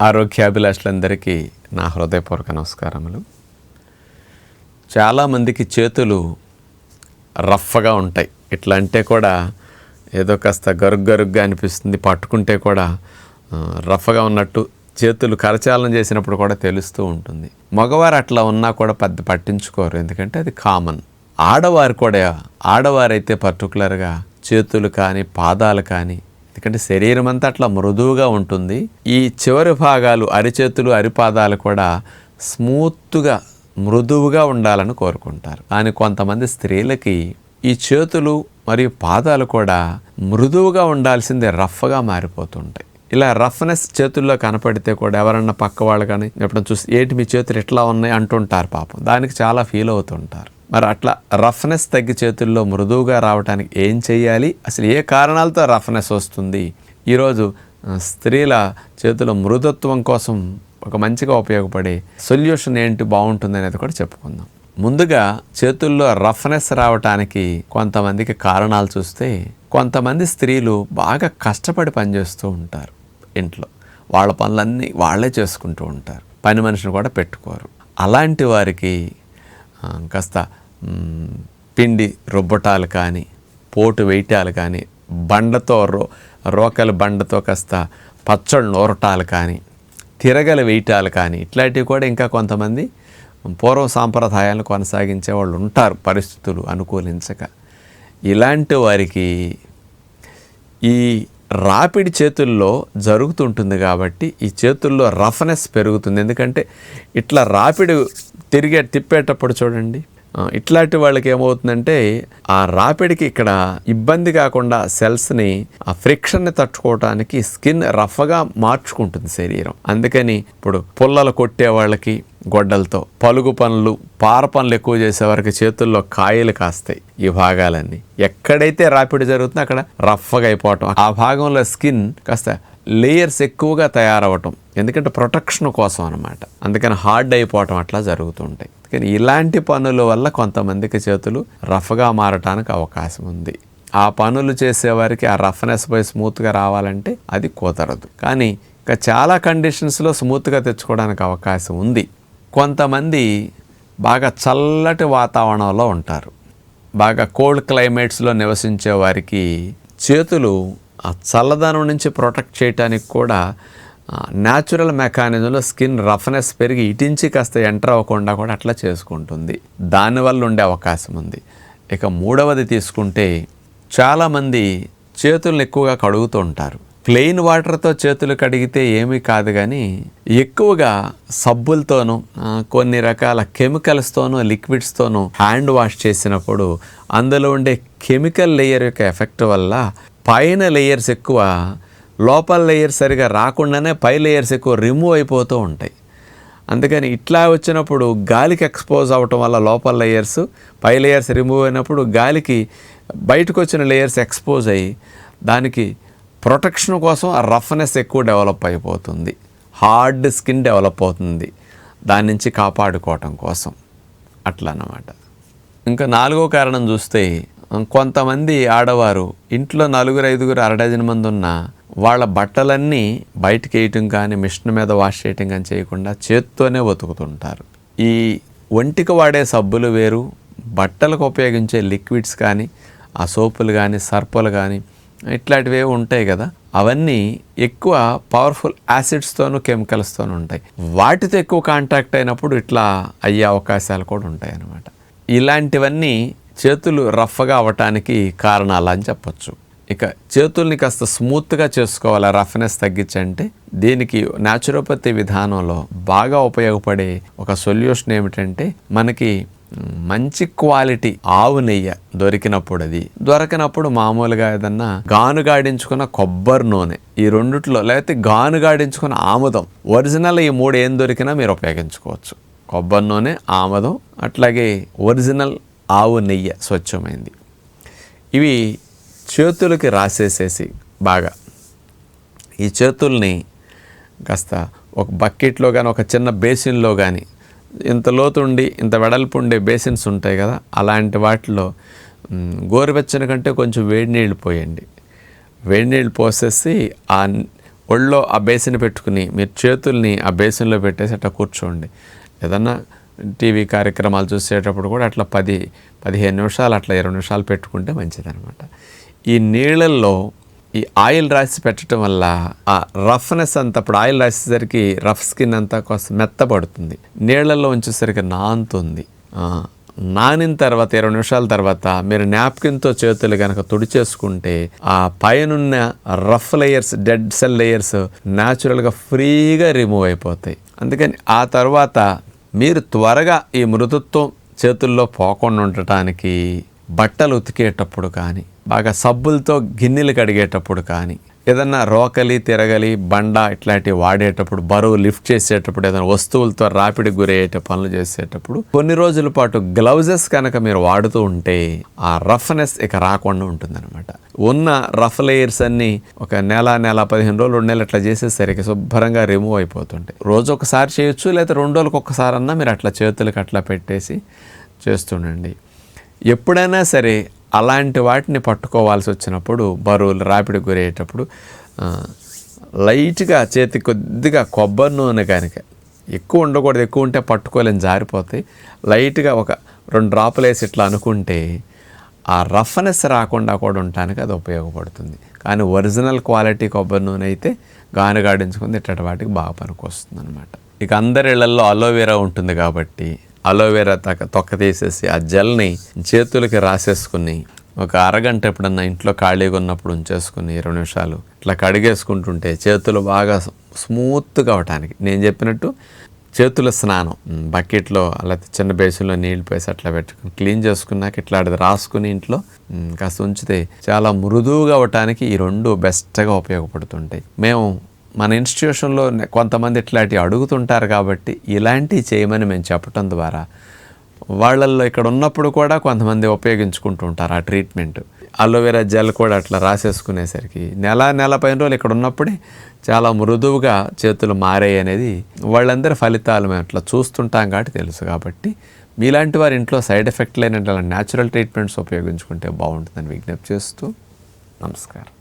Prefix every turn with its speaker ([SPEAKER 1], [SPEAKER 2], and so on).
[SPEAKER 1] ఆరోగ్యాభిలాషులందరికీ నా హృదయపూర్వక నమస్కారములు. చాలామందికి చేతులు రఫ్గా ఉంటాయి. ఇట్లా అంటే కూడా ఏదో కాస్త గరుగ్ గరుగ్గా అనిపిస్తుంది. పట్టుకుంటే కూడా రఫ్గా ఉన్నట్టు చేతులు కరచాలనం చేసినప్పుడు కూడా తెలుస్తూ ఉంటుంది. మగవారు అట్లా ఉన్నా కూడా పెద్ద పట్టించుకోరు. ఎందుకంటే అది కామన్ ఆడవారు కూడా ఆడవారైతే పర్టికులర్గా చేతులు కానీ పాదాలు కానీ ఎందుకంటే శరీరం అంతా అట్లా మృదువుగా ఉంటుంది. ఈ చివరి భాగాలు అరిచేతులు అరిపాదాలు కూడా స్మూత్గా మృదువుగా ఉండాలని కోరుకుంటారు. కానీ కొంతమంది స్త్రీలకి ఈ చేతులు మరియు పాదాలు కూడా మృదువుగా ఉండాల్సింది రఫ్గా మారిపోతుంటాయి. ఇలా రఫ్నెస్ చేతుల్లో కనపడితే కూడా ఎవరన్నా పక్క వాళ్ళు కానీ ఎప్పుడైనా చూసి ఏంటి మీ చేతులు ఇట్లా ఉన్నాయి? అంటుంటారు పాపం. దానికి చాలా ఫీల్ అవుతుంటారు. మరి అట్లా రఫ్నెస్ తగ్గి చేతుల్లో మృదువుగా రావడానికి ఏం చేయాలి అసలు ఏ కారణాలతో రఫ్నెస్ వస్తుంది? ఈరోజు స్త్రీల చేతుల మృదుత్వం కోసం ఒక మంచిగా ఉపయోగపడే సొల్యూషన్ ఏంటి బాగుంటుంది అనేది కూడా చెప్పుకుందాం. ముందుగా చేతుల్లో రఫ్నెస్ రావటానికి కొంతమందికి కారణాలు చూస్తే కొంతమంది స్త్రీలు బాగా కష్టపడి పనిచేస్తూ ఉంటారు ఇంట్లో. వాళ్ళ పనులన్నీ వాళ్ళే చేసుకుంటూ ఉంటారు. పని మనిషిని కూడా పెట్టుకోరు. అలాంటి వారికి కాస్త పిండి రుబ్బటాలు కానీ పోటు వేయటాలు కానీ బండతో రో రోకలి బండతో కాస్త పచ్చళ్ళు నూరటాలు కానీ తిరగలు వేయటాలు కానీ ఇట్లాంటివి కూడా ఇంకా కొంతమంది పూర్వ సాంప్రదాయాలను కొనసాగించే వాళ్ళు ఉంటారు పరిస్థితులు అనుకూలించక. ఇలాంటి వారికి ఈ రాపిడి చేతుల్లో జరుగుతుంటుంది కాబట్టి ఈ చేతుల్లో రఫ్నెస్ పెరుగుతుంది. ఎందుకంటే ఇట్లా రాపిడి తిరిగే తిప్పేటప్పుడు చూడండి ఇట్లాంటి వాళ్ళకి ఏమవుతుందంటే ఆ రాపిడికి ఇక్కడ ఇబ్బంది కాకుండా సెల్స్ని ఆ ఫ్రిక్షన్ని తట్టుకోవటానికి స్కిన్ రఫ్గా మార్చుకుంటుంది శరీరం. అందుకని ఇప్పుడు పుల్లలు కొట్టే వాళ్ళకి గొడ్డలతో పలుగు పనులు పార పనులు ఎక్కువ చేసే వారికి చేతుల్లో కాయలు కాస్తాయి ఈ భాగాలన్నీ. ఎక్కడైతే రాపిడి జరుగుతుందో అక్కడ రఫ్గా అయిపోవటం. ఆ భాగంలో స్కిన్ కాస్త లేయర్స్ ఎక్కువగా తయారవటం. ఎందుకంటే ప్రొటెక్షన్ కోసం అనమాట అందుకని హార్డ్ అయిపోవటం అట్లా జరుగుతుంటాయి. కానీ ఇలాంటి పనుల వల్ల కొంతమందికి చేతులు రఫ్గా మారటానికి అవకాశం ఉంది. ఆ పనులు చేసేవారికి ఆ రఫ్నెస్ పోయి స్మూత్గా రావాలంటే అది కుదరదు. కానీ ఇంకా చాలా కండిషన్స్లో స్మూత్గా తెచ్చుకోవడానికి అవకాశం ఉంది. కొంతమంది బాగా చల్లటి వాతావరణంలో ఉంటారు. బాగా కోల్డ్ క్లైమేట్స్లో నివసించే వారికి చేతులు ఆ చల్లదనం నుంచి ప్రొటెక్ట్ చేయడానికి కూడా న్యాచురల్ మెకానిజంలో స్కిన్ రఫ్నెస్ పెరిగి ఇటించి కాస్త ఎంటర్ అవ్వకుండా కూడా అట్లా చేసుకుంటుంది. దానివల్ల ఉండే అవకాశం ఉంది. ఇక మూడవది తీసుకుంటే చాలామంది చేతులను ఎక్కువగా కడుగుతూ ఉంటారు. ప్లెయిన్ వాటర్తో చేతులు కడిగితే ఏమీ కాదు కానీ ఎక్కువగా సబ్బులతోనూ కొన్ని రకాల కెమికల్స్తోనూ లిక్విడ్స్తోనూ హ్యాండ్ వాష్ చేసినప్పుడు అందులో ఉండే కెమికల్ లేయర్ యొక్క ఎఫెక్ట్ వల్ల పైన లేయర్స్ ఎక్కువ లోపల లేయర్ సరిగా రాకుండానే పై లేయర్స్ ఎక్కువ రిమూవ్ అయిపోతూ ఉంటాయి. అందుకని ఇట్లా వచ్చినప్పుడు గాలికి ఎక్స్పోజ్ అవ్వటం వల్ల లోపల లేయర్స్ పై లేయర్స్ రిమూవ్ అయినప్పుడు గాలికి బయటకు వచ్చిన లేయర్స్ ఎక్స్పోజ్ అయ్యి దానికి ప్రొటెక్షన్ కోసం ఆ రఫ్నెస్ ఎక్కువ డెవలప్ అయిపోతుంది. హార్డ్ స్కిన్ డెవలప్ అవుతుంది. దాని నుంచి కాపాడుకోవటం కోసం. అట్లా అన్నమాట ఇంకా నాలుగో కారణం చూస్తే కొంతమంది ఆడవారు ఇంట్లో నలుగురు ఐదుగురు అరడజన్ మంది ఉన్నా వాళ్ళ బట్టలన్నీ బయటికి వేయటం కానీ మిషన్ మీద వాష్ చేయటం కానీ చేయకుండా చేత్తోనే బతుకుతుంటారు ఈ ఒంటికి వాడే సబ్బులు వేరు బట్టలకు ఉపయోగించే లిక్విడ్స్ కానీ ఆ సోపులు కానీ సర్పులు కానీ ఇట్లాంటివి ఉంటాయి కదా అవన్నీ ఎక్కువ పవర్ఫుల్ యాసిడ్స్తోనూ కెమికల్స్తోనూ ఉంటాయి. వాటితో ఎక్కువ కాంటాక్ట్ అయినప్పుడు ఇట్లా అయ్యే అవకాశాలు కూడా ఉంటాయి అన్నమాట ఇలాంటివన్నీ చేతులు రఫ్గా అవ్వటానికి కారణాలు అని చెప్పొచ్చు. ఇక చేతుల్ని కాస్త స్మూత్గా చేసుకోవాలా? రఫ్నెస్ తగ్గించంటే దీనికి న్యాచురోపతి విధానంలో బాగా ఉపయోగపడే ఒక సొల్యూషన్ ఏమిటంటే మనకి మంచి క్వాలిటీ ఆవు నెయ్యి దొరికినప్పుడు అది. దొరికినప్పుడు మామూలుగా ఏదన్నా గానుగాడించుకున్న కొబ్బరి నూనె. ఈ రెండిట్లో లేకపోతే గానుగాడించుకున్న ఆముదం. ఒరిజినల్ ఈ మూడు ఏం దొరికినా మీరు ఉపయోగించుకోవచ్చు. కొబ్బరి నూనె ఆముదం అట్లాగే ఒరిజినల్ ఆవు నెయ్యి స్వచ్ఛమైంది. ఇవి చేతులకి రాసేసేసి బాగా. ఈ చేతుల్ని కాస్త ఒక బకెట్లో కానీ ఒక చిన్న బేసిన్లో కానీ ఇంత లోతుండి ఇంత వెడల్పు ఉండే బేసిన్స్ ఉంటాయి కదా అలాంటి వాటిలో గోరువెచ్చని కంటే కొంచెం వేడి నీళ్ళు పోయండి. వేడి నీళ్ళు పోసేసి ఆ ఒళ్ళో ఆ బేసిన్ పెట్టుకుని మీరు చేతుల్ని ఆ బేసిన్లో పెట్టేసి అట్లా కూర్చోండి. ఏదన్నా టీవీ కార్యక్రమాలు చూసేటప్పుడు కూడా అట్లా పది పదిహేను నిమిషాలు అట్లా ఇరవై నిమిషాలు పెట్టుకుంటే మంచిదనమాట ఈ నీళ్ళల్లో ఈ ఆయిల్ రాసి పెట్టడం వల్ల ఆ రఫ్నెస్ అంతా ఇప్పుడు ఆయిల్ రాసేసరికి రఫ్ స్కిన్ అంతా కాస్త మెత్తపడుతుంది నీళ్ళల్లో ఉంచేసరికి నానుతుంది నానిన తర్వాత ఇరవై నిమిషాల తర్వాత మీరు నాప్కిన్తో చేతులు కనుక తుడిచేసుకుంటే ఆ పైనున్న rough layers dead cell layers న్యాచురల్గా ఫ్రీగా రిమూవ్ అయిపోతాయి. అందుకని ఆ తర్వాత మీరు త్వరగా ఈ మృదుత్వం చేతుల్లో పోకుండా ఉండటానికి బట్టలు ఉతికేటప్పుడు కానీ బాగా సబ్బులతో గిన్నెలు కడిగేటప్పుడు కానీ ఏదన్నా రోకలి తిరగలి బండ ఇట్లాంటివి వాడేటప్పుడు బరువు లిఫ్ట్ చేసేటప్పుడు ఏదైనా వస్తువులతో రాపిడి గురయ్యేట పనులు చేసేటప్పుడు కొన్ని రోజుల పాటు గ్లౌజెస్ కనుక మీరు వాడుతూ ఉంటే ఆ రఫ్నెస్ ఇక రాకుండా ఉంటుందన్నమాట. ఉన్న రఫ్ లేయర్స్ అన్ని ఒక నెల నెల పదిహేను రోజులు రెండు నెలలు అట్లా చేసేసరికి శుభ్రంగా రిమూవ్ అయిపోతుంటాయి. రోజు ఒకసారి చేయొచ్చు లేకపోతే రెండు రోజులకు ఒక్కసారన్నా మీరు అట్లా చేతులకు అట్లా పెట్టేసి చేస్తుండండి. ఎప్పుడైనా సరే అలాంటి వాటిని పట్టుకోవాల్సి వచ్చినప్పుడు బరువులు రాపిడి గురయ్యేటప్పుడు లైట్గా చేతి కొద్దిగా కొబ్బరి నూనె కనుక ఎక్కువ ఉండకూడదు ఎక్కువ ఉంటే పట్టుకోలేని జారిపోతాయి లైట్గా ఒక రెండు డ్రాపులు వేసి ఇట్లా అనుకుంటే ఆ రఫ్నెస్ రాకుండా కూడా ఉండటానికి అది ఉపయోగపడుతుంది. కానీ ఒరిజినల్ క్వాలిటీ కొబ్బరి నూనె అయితే గానుగాడించుకుంది ఇట్టటి వాటికి బాగా పనికొస్తుంది అనమాట ఇక అందరి ఇళ్ళలో అలోవెరా ఉంటుంది కాబట్టి అలోవెరా తక తొక్క తీసేసి ఆ జెల్ని చేతులకి రాసేసుకుని ఒక అరగంట ఎప్పుడన్నా ఇంట్లో ఖాళీగా ఉన్నప్పుడు ఉంచేసుకుని ఇరవై నిమిషాలు ఇట్లా కడిగేసుకుంటుంటే చేతులు బాగా స్మూత్గా అవటానికి. నేను చెప్పినట్టు చేతుల స్నానం బకెట్లో అలా చిన్న బేసిన్లో నీళ్ళు పోసి అట్లా పెట్టుకుని క్లీన్ చేసుకున్నాక ఇట్లా అది రాసుకుని ఇంట్లో కాస్త ఉంచితే చాలా మృదువుగా అవటానికి ఈ రెండు బెస్ట్గా ఉపయోగపడుతుంటాయి. మేము మన ఇన్స్టిట్యూషన్లో కొంతమంది ఇట్లాంటివి అడుగుతుంటారు కాబట్టి ఇలాంటివి చేయమని మేము చెప్పటం ద్వారా వాళ్ళల్లో ఇక్కడ ఉన్నప్పుడు కూడా కొంతమంది ఉపయోగించుకుంటూ ఉంటారు ఆ ట్రీట్మెంట్ అలోవెరా జెల్ కూడా అట్లా రాసేసుకునేసరికి నెల నెల పైన రోజులు ఇక్కడ ఉన్నప్పుడే చాలా మృదువుగా చేతులు మారాయి అనేది వాళ్ళందరి ఫలితాలు మేము అట్లా చూస్తుంటాం కాబట్టి తెలుసు కాబట్టి మీలాంటి వారి ఇంట్లో సైడ్ ఎఫెక్ట్ లేని న్యాచురల్ ట్రీట్మెంట్స్ ఉపయోగించుకుంటే బాగుంటుందని విజ్ఞప్తి చేస్తూ నమస్కారం.